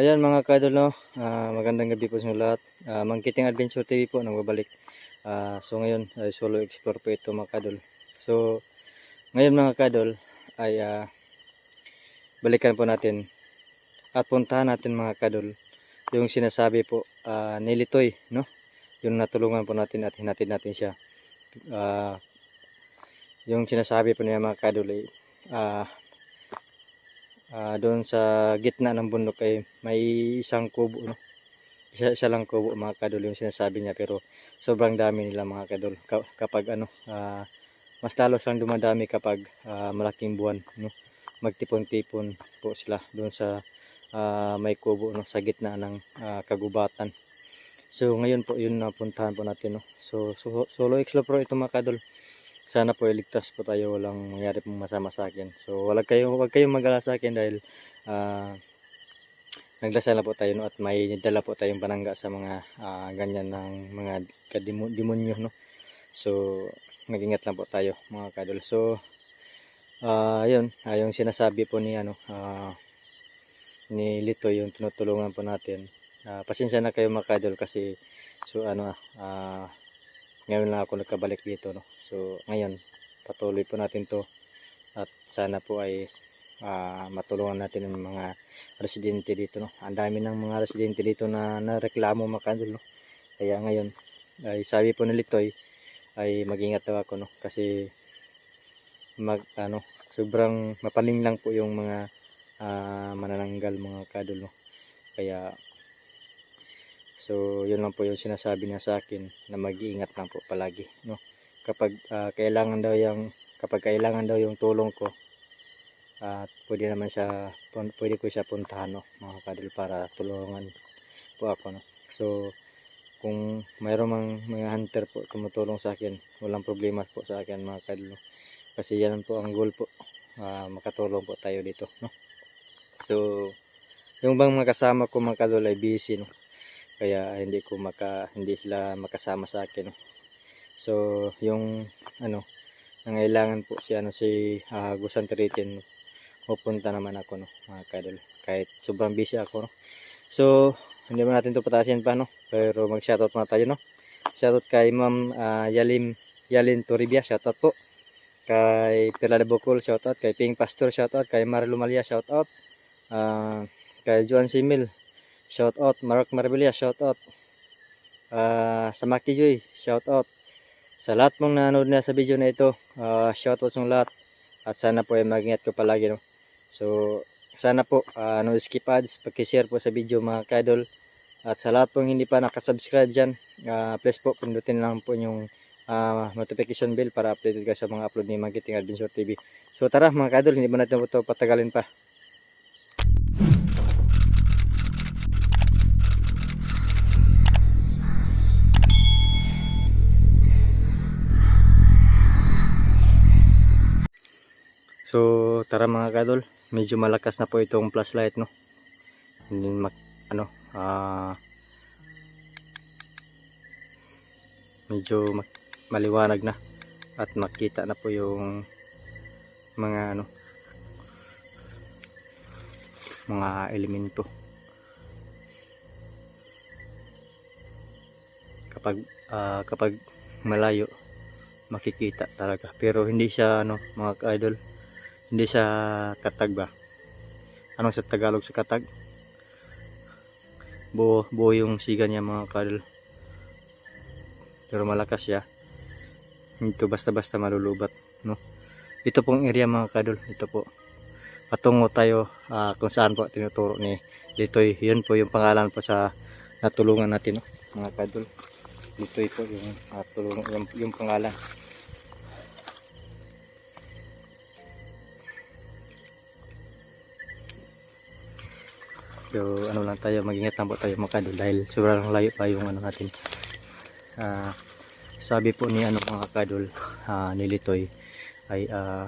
Ayan mga kadol no, Ah, magandang gabi po sa inyo lahat. Uh, Mangkiting Adventure TV po nagbabalik. Ah, so ngayon ay solo explore po ito mga kadol. So ngayon mga kadol ay ah, balikan po natin at puntahan natin mga kadol yung sinasabi po ah, ni Litoy no. Yung natulungan po natin at hinatid natin siya. Ah, yung sinasabi po niya mga kadol ay ah, Ah, doon sa gitna ng bundok ay may isang kubo no. Isa, isa lang kubo mga kadol yung sinasabi niya pero sobrang dami nila mga kadol Ka- kapag ano ah, mas lalo silang dumadami kapag ah, malaking buwan no. Magtipon-tipon po sila doon sa ah, may kubo no sa gitna ng ah, kagubatan. So ngayon po yun napuntahan po natin no. So, so solo explore ito mga kadol sana po iligtas po tayo walang mangyari pong masama sa akin. So wag kayo wag kayong mag sa akin dahil ah, nagdasal na po tayo no, at may dala po tayong panangga sa mga ah, ganyan ng mga kadimo- demonyo no? So mag-ingat lang po tayo mga kadol so ah yun ah, yung sinasabi po ni ano ah, ni Lito yung tinutulungan po natin. Ah, pasensya na kayo mga kadol kasi so ano ah ngayon lang ako nakabalik dito no so ngayon patuloy po natin to. At sana po ay ah, matulungan natin ang mga residente dito no? Ang dami ng mga residente dito na nareklamo mga kadol no? Kaya ngayon ay sabi po ni Litoy ay mag-ingat daw ako no? Kasi mag ano sobrang mapaling lang po yung mga ah, manananggal mga kadol no? Kaya So, yun lang po yung sinasabi niya sa akin na mag-iingat lang po palagi, no? Kapag ah, kailangan daw yung kapag kailangan daw yung tulong ko at pwede naman siya pwede ko siya puntahan no mga kadol para tulungan po ako no. So, kung mayroong mang mga hunter po tumutulong sa akin, walang problema po sa akin mga kadol. no. Kasi yan po ang goal po, ah, makatulong po tayo dito, no? So, yung bang mga kasama ko mga kadol ay busy, no? kaya hindi ko maka hindi sila makasama sa akin no? So yung ano nangailangan po si ano si uh, Gusan Tiritin pupunta naman ako no mga kadol kahit sobrang busy ako no. So hindi mo natin to pa no pero mag shoutout muna tayo no. Shoutout kay ma'am ah, Yalim Yalin Toribia shoutout po. Kay Perla de Bocol shoutout. Kay Ping Pastor shoutout. Kay Marlo Malia shoutout. Ah kay Juan Simil shout out Mark Marbella shout out Ah, sa Maki Joy shout out sa lahat mong nanonood na sa video na ito ah, shout out sa lahat. At sana po ay mag-ingat ko palagi no? So sana po uh, no skip ads pag-share po sa video mga kadol at sa lahat pong hindi pa nakasubscribe dyan ah, please po pindutin lang po yung ah, notification bell para updated ka sa mga upload ni Magiting Adventure TV so tara mga kadol hindi ba natin ito patagalin pa So, tara mga kadol, medyo malakas na po itong flashlight, no? Hindi mak ano, ah medyo maliwanag na at makita na po yung mga ano mga elemento kapag ah, kapag malayo makikita talaga pero hindi siya ano mga idol hindi siya katag ba? Anong sa Tagalog sa katag? Buo buo yung siga niya mga kadol pero malakas siya. Hindi to basta basta malulubat no? Ito pong area mga kadol ito po. Patungo tayo ah, kung saan po tinuturo ni Litoy yun po yung pangalan po sa natulungan natin no? Mga kadol Litoy po yung, natulungan, yung, yung pangalan So ano lang tayo, mag-ingat lang po tayo mga kadol dahil sobrang layo pa yung ano natin. Ah, sabi po ni ano mga kadol, ah, ni Litoy ay ah,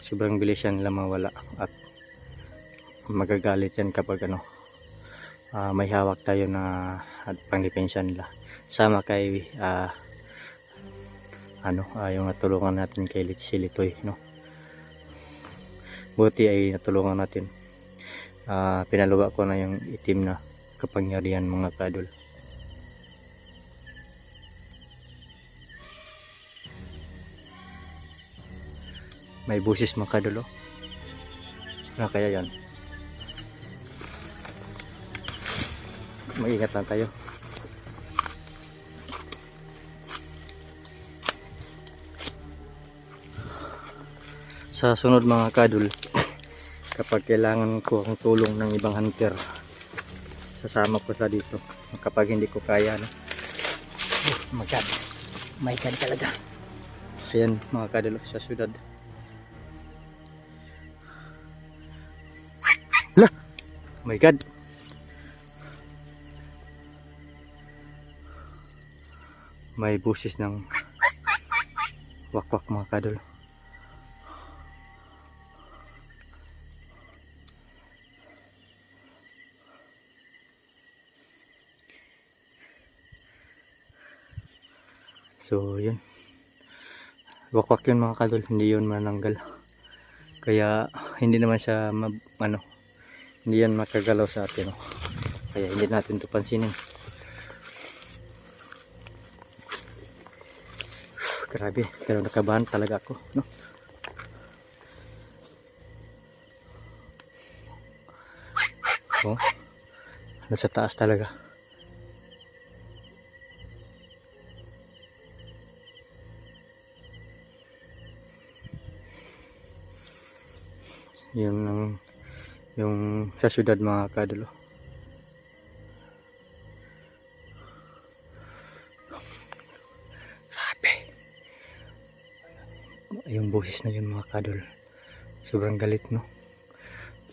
sobrang bilis yan lang mawala at magagalit yan kapag ano ah, may hawak tayo na at pangdipensya nila. Sama kay ah, ano, ah, yung natulungan natin kay Lit- si Litoy, no. Buti ay natulungan natin ah, pinaluwa ko na yung itim na kapangyarihan mga kadol. May busis mga kadol oh. Ano kaya yan? Mag-ingat lang tayo. Sa sunod mga kadol, kapag kailangan ko ang tulong ng ibang hunter, sasama ko sa dito. Kapag hindi ko kaya, no? Oh my God. My God talaga. Ayan mga kadol sa syudad. La! Oh my God. May busis ng wakwak mga kadol. So, yun. Wakwak yun mga kadol, hindi yun mananggal. Kaya, hindi naman siya, ano, hindi yan makagalaw sa atin. No? Kaya, hindi natin ito pansinin. Grabe, pero nakabahan talaga ako, no? Oh, nasa taas talaga. Yun ang yung sa syudad mga kadulo. Grabe. Yung buhis na yun mga kadol. Sobrang galit no.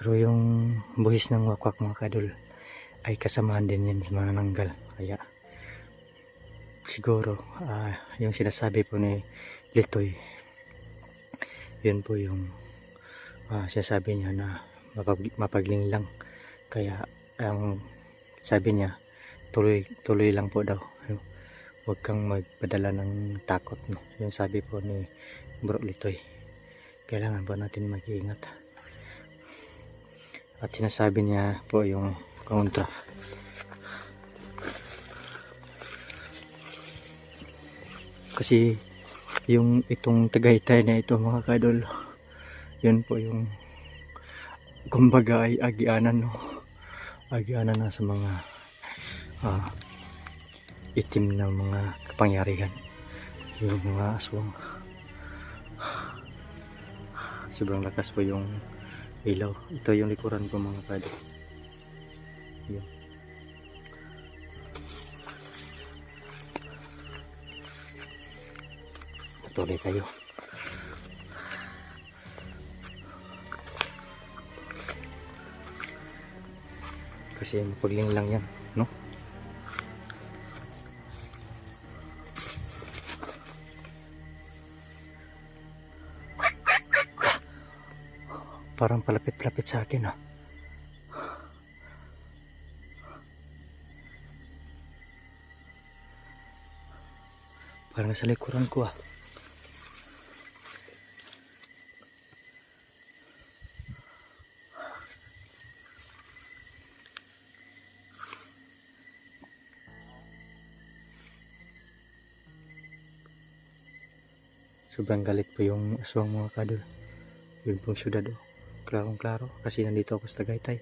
Pero yung buhis ng wakwak mga kadol ay kasamahan din yan sa manananggal. Kaya siguro ah, yung sinasabi po ni Litoy yun po yung ah, sinasabi niya na mapag, mapagling lang. Kaya ang sabi niya tuloy tuloy lang po daw. Huwag kang magpadala ng takot no? Yun sabi po ni Bro Litoy. Kailangan po natin mag-iingat. At sinasabi niya po yung kontra. Kasi yung itong tagaytay na ito mga kadol yun po yung kumbaga ay agianan no? Agianan na sa mga ah, itim na mga kapangyarihan. Yung mga aswang. Sobrang lakas po yung ilaw. Ito yung likuran ko mga kadol yun. Patuloy tayo kasi mapagling lang yan no? Parang palapit-lapit sa akin ah. Parang nasa likuran ko ah sobrang galit po yung aswang mga kadol yun pong syudad oh. Klarong klaro kasi nandito ako sa Tagaytay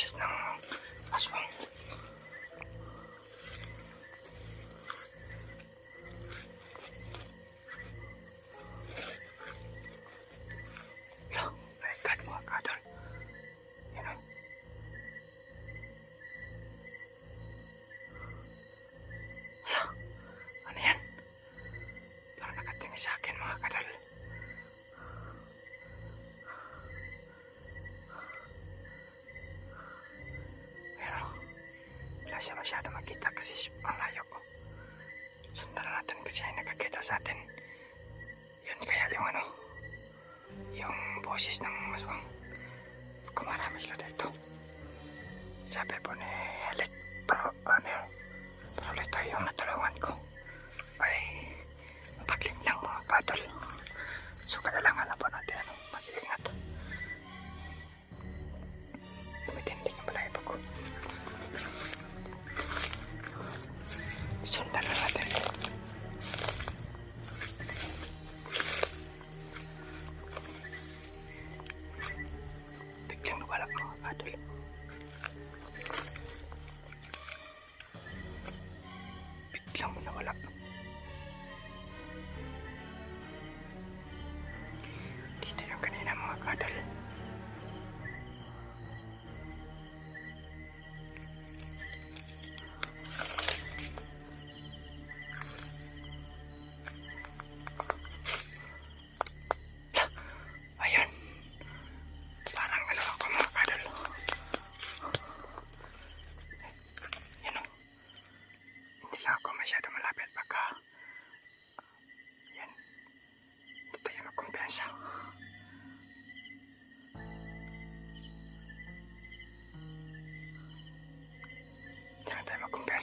boses ng Ay nakakita sa atin. Yun kaya yung ano, yung boses ng maswang.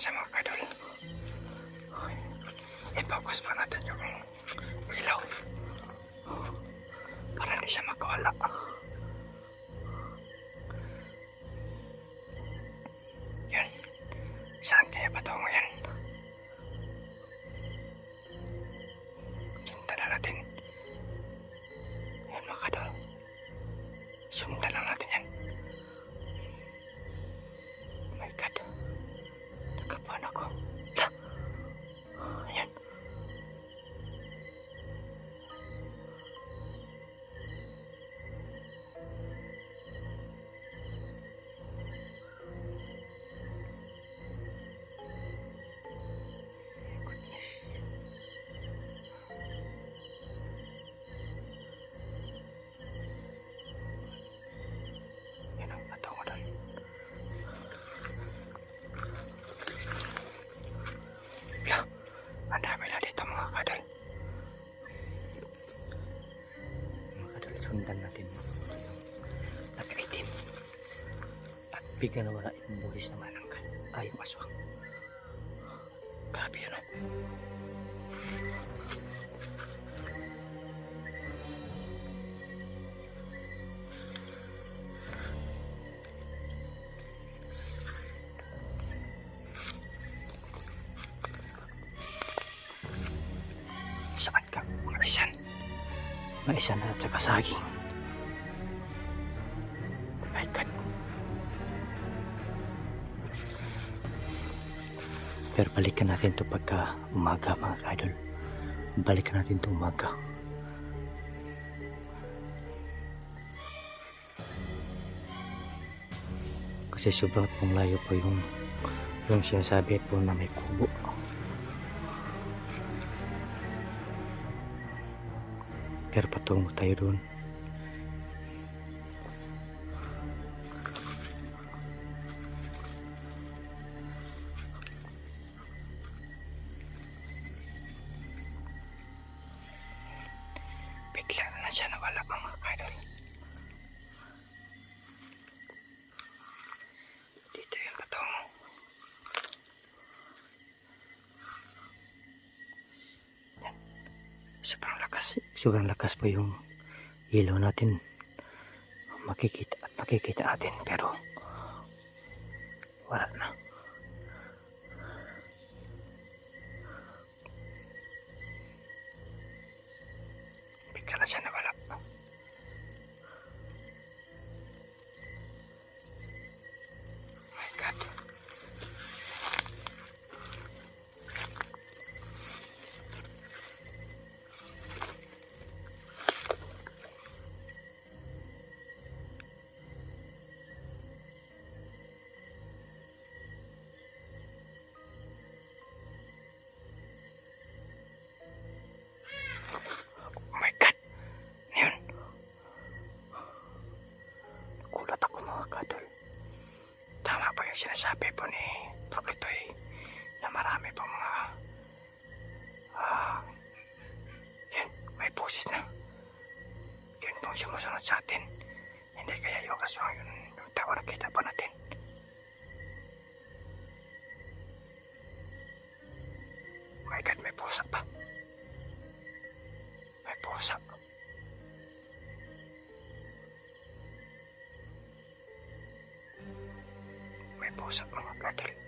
Magkumpensa mga kadol. I-focus pa natin yung ilaw. Para hindi siya makawala. Yan. Saan kaya patungo yan? Sundan na natin. Yan mga kadol. Sundan lang natin sundan natin yung nakaitim. At biglang nawala yung buhis naman ng kan. Ay, maswang. Grabe yun oh. Saan ka? Mga isan. Mga isa na at saka saging. Pero balikan natin to pagka umaga mga idol. Balikan natin to umaga. Kasi sobrang pong layo po yung yung sinasabi po na may kubo. Pero patungo tayo doon. Sobrang lakas po yung ilaw natin. Makikita at makikita natin pero wala Rosa. May pusa mga kadal.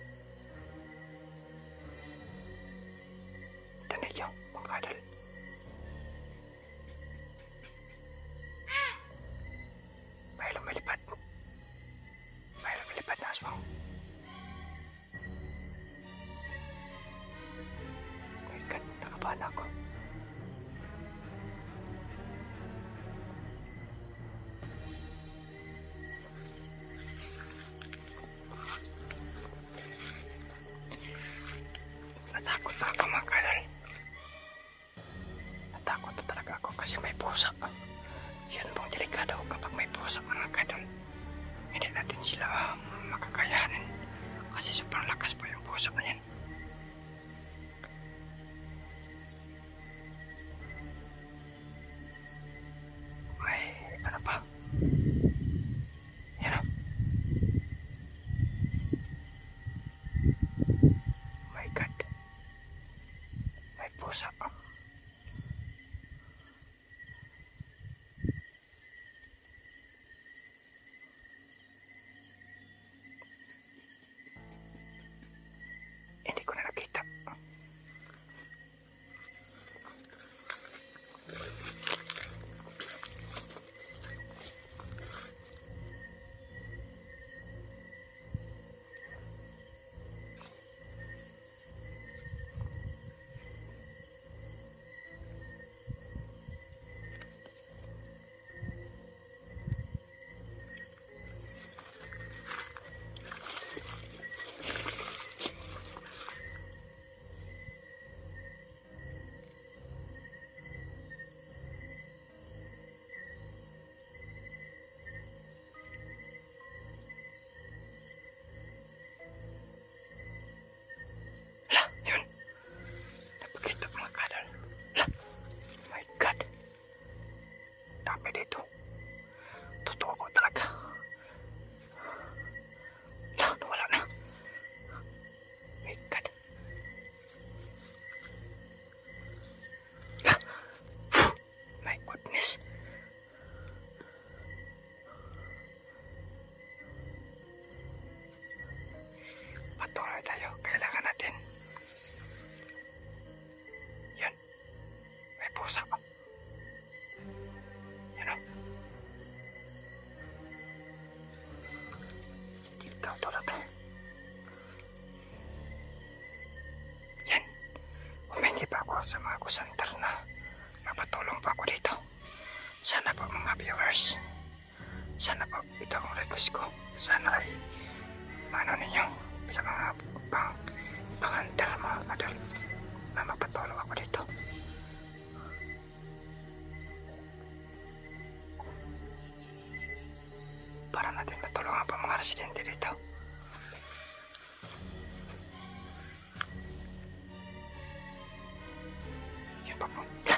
pa.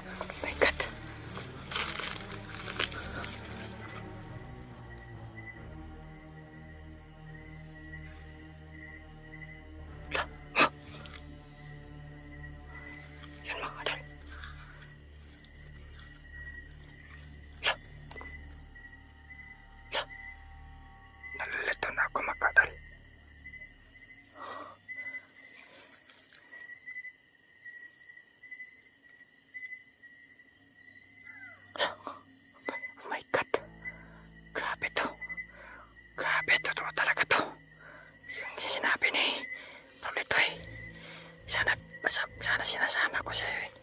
Kakko se hyvin.